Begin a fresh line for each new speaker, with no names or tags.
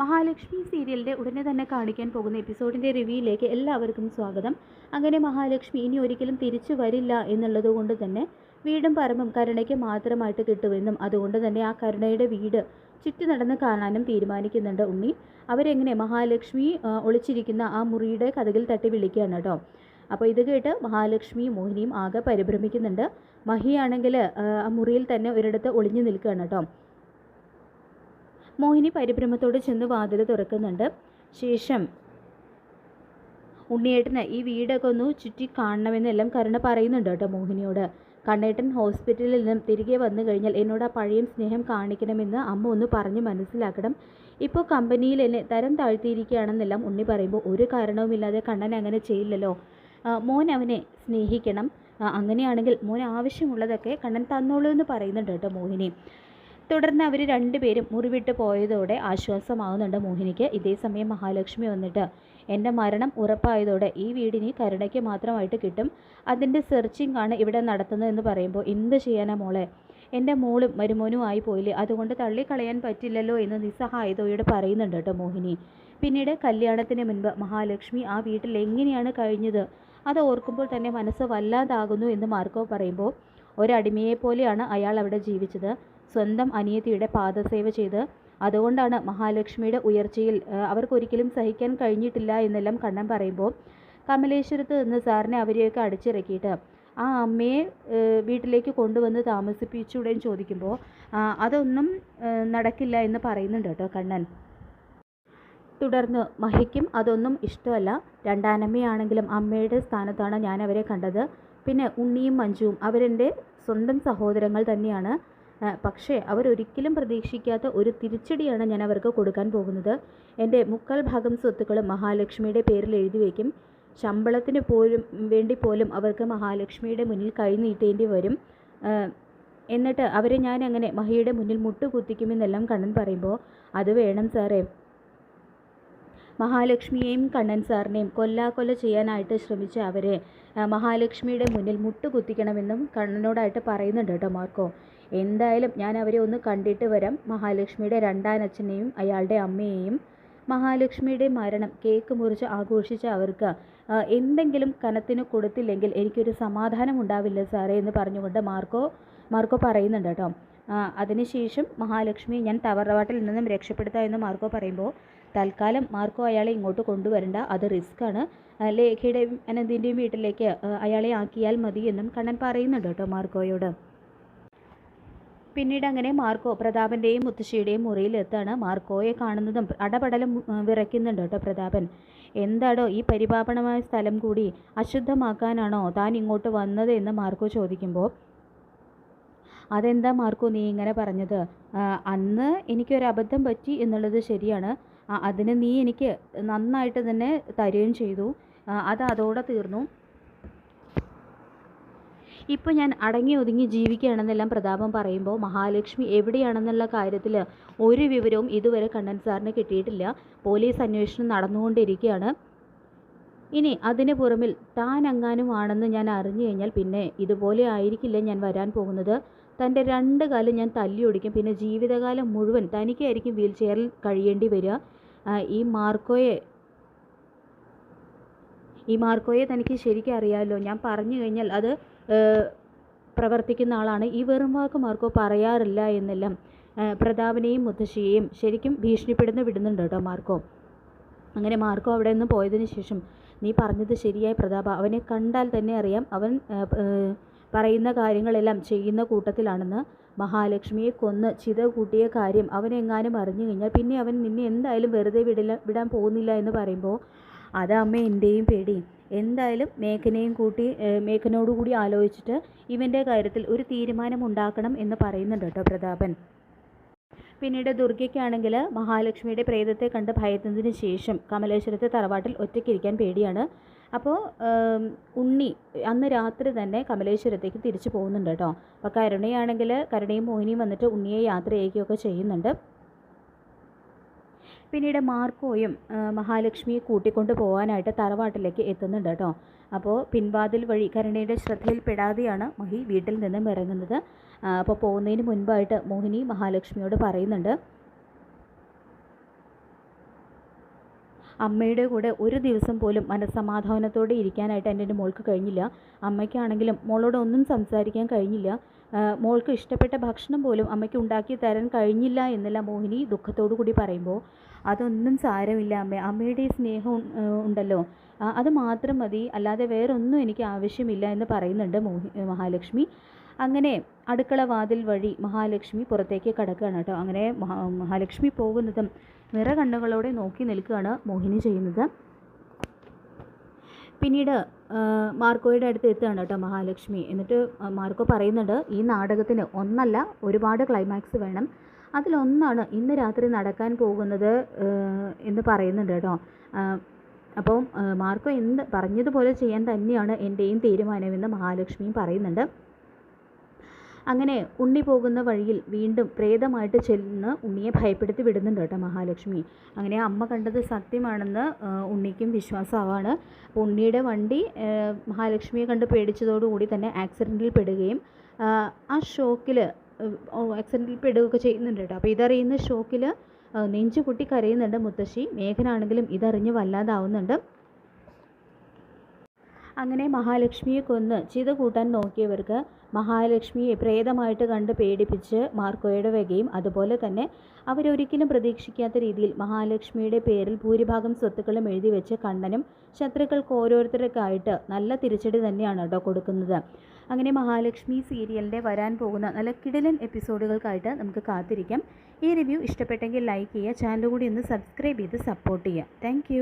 മഹാലക്ഷ്മി സീരിയലിന്റെ ഉടനെ തന്നെ കാണിക്കാൻ പോകുന്ന എപ്പിസോഡിന്റെ റിവ്യൂയിലേക്ക് എല്ലാവർക്കും സ്വാഗതം. അങ്ങനെ മഹാലക്ഷ്മി ഇനി ഒരിക്കലും തിരിച്ചു വരില്ല എന്നുള്ളത് കൊണ്ട് തന്നെ വീടും പറമ്പും കരുണയ്ക്ക് മാത്രമായിട്ട് കിട്ടുമെന്നും അതുകൊണ്ട് തന്നെ ആ കരുണയുടെ വീട് ചുറ്റി നടന്ന് കാണാനും തീരുമാനിക്കുന്നുണ്ട് ഉണ്ണി. അവരെങ്ങനെ മഹാലക്ഷ്മി ഒളിച്ചിരിക്കുന്ന ആ മുറിയുടെ കഥകിൽ തട്ടി വിളിക്കുകയാണ് കേട്ടോ അപ്പോൾ ഇത് കേട്ട് മഹാലക്ഷ്മിയും മോഹിനിയും ആകെ പരിഭ്രമിക്കുന്നുണ്ട്. മഹിയാണെങ്കിൽ ആ മുറിയിൽ തന്നെ ഒരിടത്ത് ഒളിഞ്ഞു നിൽക്കുകയാണ് കേട്ടോ മോഹിനി പരിഭ്രമത്തോട് ചെന്ന് വാതിൽ തുറക്കുന്നുണ്ട്. ശേഷം ഉണ്ണിയേട്ടന് ഈ വീടൊക്കെ ഒന്ന് ചുറ്റി കാണണമെന്നെല്ലാം കരുണ പറയുന്നുണ്ട് കേട്ടോ മോഹിനിയോട്. കണ്ണേട്ടൻ ഹോസ്പിറ്റലിൽ നിന്നും തിരികെ വന്നു കഴിഞ്ഞാൽ എന്നോട് ആ പഴയ സ്നേഹം കാണിക്കണമെന്ന് അമ്മ ഒന്ന് പറഞ്ഞ് മനസ്സിലാക്കണം. ഇപ്പോൾ കമ്പനിയിൽ എന്നെ തരം താഴ്ത്തിയിരിക്കുകയാണെന്നെല്ലാം ഉണ്ണി പറയുമ്പോൾ ഒരു കാരണവുമില്ലാതെ കണ്ണൻ അങ്ങനെ ചെയ്യില്ലല്ലോ. മോൻ അവനെ സ്നേഹിക്കണം. അങ്ങനെയാണെങ്കിൽ മോൻ ആവശ്യമുള്ളതൊക്കെ കണ്ണൻ തന്നോളൂ എന്ന് പറയുന്നുണ്ട് കേട്ടോ മോഹിനി. തുടർന്ന് അവർ രണ്ടുപേരും മുറിവിട്ട് പോയതോടെ ആശ്വാസമാകുന്നുണ്ട് മോഹിനിക്ക്. ഇതേ സമയം മഹാലക്ഷ്മി വന്നിട്ട് എന്റെ മരണം ഉറപ്പായതോടെ ഈ വീടിന് കരുണയ്ക്ക് മാത്രമായിട്ട് കിട്ടും. അതിന്റെ സെർച്ചിങ് ആണ് ഇവിടെ നടത്തുന്നതെന്ന് പറയുമ്പോൾ എന്ത് ചെയ്യാനാ മോളെ? എന്റെ മോളും മരുമോനും ആയി പോയില്ലേ? അതുകൊണ്ട് തള്ളിക്കളയാൻ പറ്റില്ലല്ലോ എന്ന് നിസ്സഹായതയോട് പറയുന്നുണ്ട് കേട്ടോ മോഹിനി. പിന്നീട് കല്യാണത്തിന് മുൻപ് മഹാലക്ഷ്മി ആ വീട്ടിൽ എങ്ങനെയാണ് കഴിഞ്ഞത്? അത് ഓർക്കുമ്പോൾ തന്നെ മനസ്സ് വല്ലാതാകുന്നു എന്ന് മാർക്കോ പറയുമ്പോൾ ഒരടിമയെ പോലെയാണ് അയാൾ അവിടെ ജീവിച്ചത്. സ്വന്തം അനിയത്തിയുടെ പാദസേവ ചെയ്ത് അതുകൊണ്ടാണ് മഹാലക്ഷ്മിയുടെ ഉയർച്ചയിൽ അവർക്കൊരിക്കലും സഹിക്കാൻ കഴിഞ്ഞിട്ടില്ല എന്നെല്ലാം കണ്ണൻ പറയുമ്പോൾ കമലേശ്വരത്ത് നിന്ന് സാറിനെ അവരെയൊക്കെ അടിച്ചിറക്കിയിട്ട് ആ അമ്മയെ വീട്ടിലേക്ക് കൊണ്ടുവന്ന് താമസിപ്പിച്ചൂടേന്ന് ചോദിക്കുമ്പോൾ അതൊന്നും നടക്കില്ല എന്ന് പറയുന്നുണ്ട് കേട്ടോ കണ്ണൻ. തുടർന്ന് മഹിക്കും അതൊന്നും ഇഷ്ടമല്ല. രണ്ടാനമ്മയാണെങ്കിലും അമ്മയുടെ സ്ഥാനത്താണ് ഞാൻ അവരെ കണ്ടത്. പിന്നെ ഉണ്ണിയും മഞ്ജുവും അവരെന്റെ സ്വന്തം സഹോദരങ്ങൾ തന്നെയാണ്. പക്ഷേ അവരൊരിക്കലും പ്രതീക്ഷിക്കാത്ത ഒരു തിരിച്ചടിയാണ് ഞാൻ അവർക്ക് കൊടുക്കാൻ പോകുന്നത്. എന്റെ മുക്കാൽ ഭാഗം സ്വത്തുക്കളും മഹാലക്ഷ്മിയുടെ പേരിൽ എഴുതി വയ്ക്കും. ശമ്പളത്തിന് പോലും വേണ്ടി പോലും അവർക്ക് മഹാലക്ഷ്മിയുടെ മുന്നിൽ കൈ നീട്ടേണ്ടി വരും. എന്നിട്ട് അവരെ ഞാൻ അങ്ങനെ മഹിയുടെ മുന്നിൽ മുട്ടുകുത്തിക്കുമെന്നെല്ലാം കണ്ണൻ പറയുമ്പോൾ അത് വേണം സാറേ. മഹാലക്ഷ്മിയെയും കണ്ണൻ സാറിനെയും കൊല്ലാക്കൊല ചെയ്യാനായിട്ട് ശ്രമിച്ച അവരെ മഹാലക്ഷ്മിയുടെ മുന്നിൽ മുട്ടുകുത്തിക്കണമെന്നും കണ്ണനോടായിട്ട് പറയുന്നുണ്ട് കേട്ടോ മാർക്കോ. എന്തായാലും ഞാൻ അവരെ ഒന്ന് കണ്ടിട്ട് വരാം. മഹാലക്ഷ്മിയുടെ രണ്ടാനച്ഛനെയും അയാളുടെ അമ്മയെയും. മഹാലക്ഷ്മിയുടെ മരണം കേക്ക് മുറിച്ച് ആഘോഷിച്ച അവർക്ക് എന്തെങ്കിലും കനത്തിന് കൊടുത്തില്ലെങ്കിൽ എനിക്കൊരു സമാധാനം ഉണ്ടാവില്ല സാറേ എന്ന് പറഞ്ഞുകൊണ്ട് മാർക്കോ മാർക്കോ പറയുന്നുണ്ട് കേട്ടോ. അതിനുശേഷം മഹാലക്ഷ്മി ഞാൻ തവറവാട്ടിൽ നിന്നും രക്ഷപ്പെടുത്താം എന്ന് മാർക്കോ പറയുമ്പോൾ തൽക്കാലം മാർക്കോ അയാളെ ഇങ്ങോട്ട് കൊണ്ടുവരണ്ട അത് റിസ്ക്കാണ് ലേഖയുടെയും അനന്തിന്റെയും വീട്ടിലേക്ക് അയാളെ ആക്കിയാൽ മതി എന്നും കണ്ണൻ പറയുന്നുണ്ട് കേട്ടോ മാർക്കോയോട്. പിന്നീട് അങ്ങനെ മാർക്കോ പ്രതാപന്റെയും മുത്തശ്ശിയുടെയും മുറിയിലെത്താണ് മാർക്കോയെ കാണുന്നതും അടപടലം വിറയ്ക്കുന്നുണ്ട് കേട്ടോ പ്രതാപൻ. എന്താടോ ഈ പരിപാപണമായ സ്ഥലം കൂടി അശുദ്ധമാക്കാനാണോ താൻ ഇങ്ങോട്ട് വന്നത് എന്ന് മാർക്കോ ചോദിക്കുമ്പോൾ അതെന്താ മാർക്കോ നീ ഇങ്ങനെ പറഞ്ഞത്? അന്ന് എനിക്കൊരു അബദ്ധം പറ്റി എന്നുള്ളത് ശരിയാണ്. അതിന് നീ എനിക്ക് നന്നായിട്ട് തന്നെ തരുകയും ചെയ്തു. അത് അതോടെ തീർന്നു. ഇപ്പോൾ ഞാൻ അടങ്ങി ഒതുങ്ങി ജീവിക്കുകയാണെന്നെല്ലാം പ്രതാപം പറയുമ്പോൾ മഹാലക്ഷ്മി എവിടെയാണെന്നുള്ള കാര്യത്തിൽ ഒരു വിവരവും ഇതുവരെ കണ്ണൻ സാറിന് കിട്ടിയിട്ടില്ല. പോലീസ് അന്വേഷണം നടന്നുകൊണ്ടിരിക്കുകയാണ്. ഇനി അതിന് പുറമിൽ താൻ അങ്ങാനും ആണെന്ന് ഞാൻ അറിഞ്ഞു കഴിഞ്ഞാൽ പിന്നെ ഇതുപോലെ ആയിരിക്കില്ല ഞാൻ വരാൻ പോകുന്നത്. തന്റെ രണ്ട് കാലം ഞാൻ തല്ലിയൊടിക്കും പിന്നെ ജീവിതകാലം മുഴുവൻ തനിക്കായിരിക്കും വീൽ ചെയറിൽ കഴിയേണ്ടി വരിക. ഈ മാർക്കോയെ ഈ മാർക്കോയെ തനിക്ക് ശരിക്കും അറിയാമല്ലോ ഞാൻ പറഞ്ഞു കഴിഞ്ഞാൽ അത് പ്രവർത്തിക്കുന്ന ആളാണ്. ഈ വെറും വാക്ക് മാർക്കോ പറയാറില്ല എന്നെല്ലാം പ്രതാപനെയും മുത്തശ്ശിയെയും ശരിക്കും ഭീഷണിപ്പെടുന്ന വിടുന്നുണ്ട് കേട്ടോ മാർക്കോ. അങ്ങനെ മാർക്കോ അവിടെ നിന്ന് പോയതിന് ശേഷം നീ പറഞ്ഞത് ശരിയായി പ്രതാപ. അവനെ കണ്ടാൽ തന്നെ അറിയാം. അവൻ പറയുന്ന കാര്യങ്ങളെല്ലാം ചെയ്യുന്ന കൂട്ടത്തിലാണെന്ന്. മഹാലക്ഷ്മിയെ കൊന്ന് ചിത കൂട്ടിയ കാര്യം അവനെങ്ങാനും അറിഞ്ഞു കഴിഞ്ഞാൽ പിന്നെ അവൻ നിന്നെ എന്തായാലും വെറുതെ വിടില്ല വിടാൻ പോകുന്നില്ല എന്ന് പറയുമ്പോൾ അതമ്മ എന്റെയും പേടി. എന്തായാലും മേഘനയും കൂട്ടി മേഘനോടുകൂടി ആലോചിച്ചിട്ട് ഇവന്റെ കാര്യത്തിൽ ഒരു തീരുമാനം ഉണ്ടാക്കണം എന്ന് പറയുന്നുണ്ട് കേട്ടോ പ്രതാപൻ. പിന്നീട് ദുർഗയ്ക്കാണെങ്കിൽ മഹാലക്ഷ്മിയുടെ പ്രേതത്തെ കണ്ട് ഭയന്നതിന് ശേഷം കമലേശ്വരത്തെ തറവാട്ടിൽ ഒറ്റയ്ക്കിരിക്കാൻ പേടിയാണ്. അപ്പോൾ ഉണ്ണി അന്ന് രാത്രി തന്നെ കമലേശ്വരത്തേക്ക് തിരിച്ചു പോകുന്നുണ്ട് കേട്ടോ. അപ്പോൾ കരുണയാണെങ്കിൽ കരുണയും മോഹിനിയും വന്നിട്ട് ഉണ്ണിയെ യാത്ര ചെയ്യുകയൊക്കെ ചെയ്യുന്നുണ്ട്. പിന്നീട് മാർക്കോയും മഹാലക്ഷ്മിയെ കൂട്ടിക്കൊണ്ട് പോകാനായിട്ട് തറവാട്ടിലേക്ക് എത്തുന്നുണ്ട് കേട്ടോ. അപ്പോൾ പിൻവാതിൽ വഴി കരുണയുടെ ശ്രദ്ധയിൽപ്പെടാതെയാണ് മഹി വീട്ടിൽ നിന്നും ഇറങ്ങുന്നത്. അപ്പോൾ പോകുന്നതിന് മുൻപായിട്ട് മോഹിനി മഹാലക്ഷ്മിയോട് പറയുന്നുണ്ട് അമ്മയുടെ കൂടെ ഒരു ദിവസം പോലും മനസ്സമാധാനത്തോടെ ഇരിക്കാനായിട്ട് എന്റെ മോൾക്ക് കഴിഞ്ഞില്ല. അമ്മയ്ക്കാണെങ്കിലും മോളോട് ഒന്നും സംസാരിക്കാൻ കഴിഞ്ഞില്ല. മോൾക്ക് ഇഷ്ടപ്പെട്ട ഭക്ഷണം പോലും അമ്മയ്ക്ക് ഉണ്ടാക്കി തരാൻ കഴിഞ്ഞില്ല എന്നല്ല മോഹിനി ദുഃഖത്തോടു കൂടി പറയുമ്പോൾ. അതൊന്നും സാരമില്ല അമ്മ. അമ്മയുടെ സ്നേഹം ഉണ്ടല്ലോ. അത് മാത്രം മതി. അല്ലാതെ വേറൊന്നും എനിക്ക് ആവശ്യമില്ല എന്ന് പറയുന്നുണ്ട് മോഹി മഹാലക്ഷ്മി. അങ്ങനെ അടുക്കള വാതിൽ വഴി മഹാലക്ഷ്മി പുറത്തേക്ക് കടക്കുകയാണ് കേട്ടോ. അങ്ങനെ മഹാ മഹാലക്ഷ്മി പോകുന്നതും നിറകണ്ണുകളോടെ നോക്കി നിൽക്കുകയാണ് മോഹിനി ചെയ്യുന്നത്. പിന്നീട് മാർക്കോയുടെ അടുത്ത് എത്തുകയാണ് കേട്ടോ മഹാലക്ഷ്മി. എന്നിട്ട് മാർക്കോ പറയുന്നുണ്ട് ഈ നാടകത്തിന് ഒന്നല്ല ഒരുപാട് ക്ലൈമാക്സ് വേണം. അതിലൊന്നാണ് ഇന്ന് രാത്രി നടക്കാൻ പോകുന്നത് എന്ന് പറയുന്നുണ്ട് കേട്ടോ. അപ്പം മാർക്കോ എന്ത് പറഞ്ഞതുപോലെ ചെയ്യാൻ തന്നെയാണ് എന്റെയും തീരുമാനമെന്ന് മഹാലക്ഷ്മിയും പറയുന്നുണ്ട്. അങ്ങനെ ഉണ്ണി പോകുന്ന വഴിയിൽ വീണ്ടും പ്രേതമായിട്ട് ചെല്ലുന്ന ഉണ്ണിയെ ഭയപ്പെടുത്തി വിടുന്നുണ്ട് കേട്ടോ മഹാലക്ഷ്മി. അങ്ങനെ അമ്മ കണ്ടത് സത്യമാണെന്ന് ഉണ്ണിക്കും വിശ്വാസമാവാണ്. അപ്പോൾ ഉണ്ണിയുടെ വണ്ടി മഹാലക്ഷ്മിയെ കണ്ട് പേടിച്ചതോടുകൂടി തന്നെ ആക്സിഡന്റിൽ പെടുകയും ആ, ഷോക്കിൽ ആക്സിഡന്റിൽ പെടുകയൊക്കെ ചെയ്യുന്നുണ്ട് കേട്ടോ. അപ്പോൾ ഇതറിയുന്ന ഷോക്കിൽ നെഞ്ചു പൊട്ടി കരയുന്നുണ്ട് മുത്തശ്ശി. മേഘനാണെങ്കിലും ഇതറിഞ്ഞ് വല്ലാതാവുന്നുണ്ട്. അങ്ങനെ മഹാലക്ഷ്മിയെ കൊന്ന് ചിത കൂട്ടാൻ നോക്കിയവർക്ക് മഹാലക്ഷ്മിയെ പ്രേതമായിട്ട് കണ്ട് പേടിപ്പിച്ച് മാർക്കോയുടെ വകയും അതുപോലെ തന്നെ അവരൊരിക്കലും പ്രതീക്ഷിക്കാത്ത രീതിയിൽ മഹാലക്ഷ്മിയുടെ പേരിൽ ഭൂരിഭാഗം സ്വത്തുക്കളും എഴുതി വെച്ച് കണ്ണനും ശത്രുക്കൾക്ക് ഓരോരുത്തർക്കായിട്ട് നല്ല തിരിച്ചടി തന്നെയാണ് കേട്ടോ കൊടുക്കുന്നത്. അങ്ങനെ മഹാലക്ഷ്മി സീരിയലിന്റെ വരാൻ പോകുന്ന നല്ല കിടലൻ എപ്പിസോഡുകൾക്കായിട്ട് നമുക്ക് കാത്തിരിക്കാം. ഈ റിവ്യൂ ഇഷ്ടപ്പെട്ടെങ്കിൽ ലൈക്ക് ചെയ്യുക ചാനൽ കൂടി ഒന്ന് സബ്സ്ക്രൈബ് ചെയ്ത് സപ്പോർട്ട് ചെയ്യുക. താങ്ക്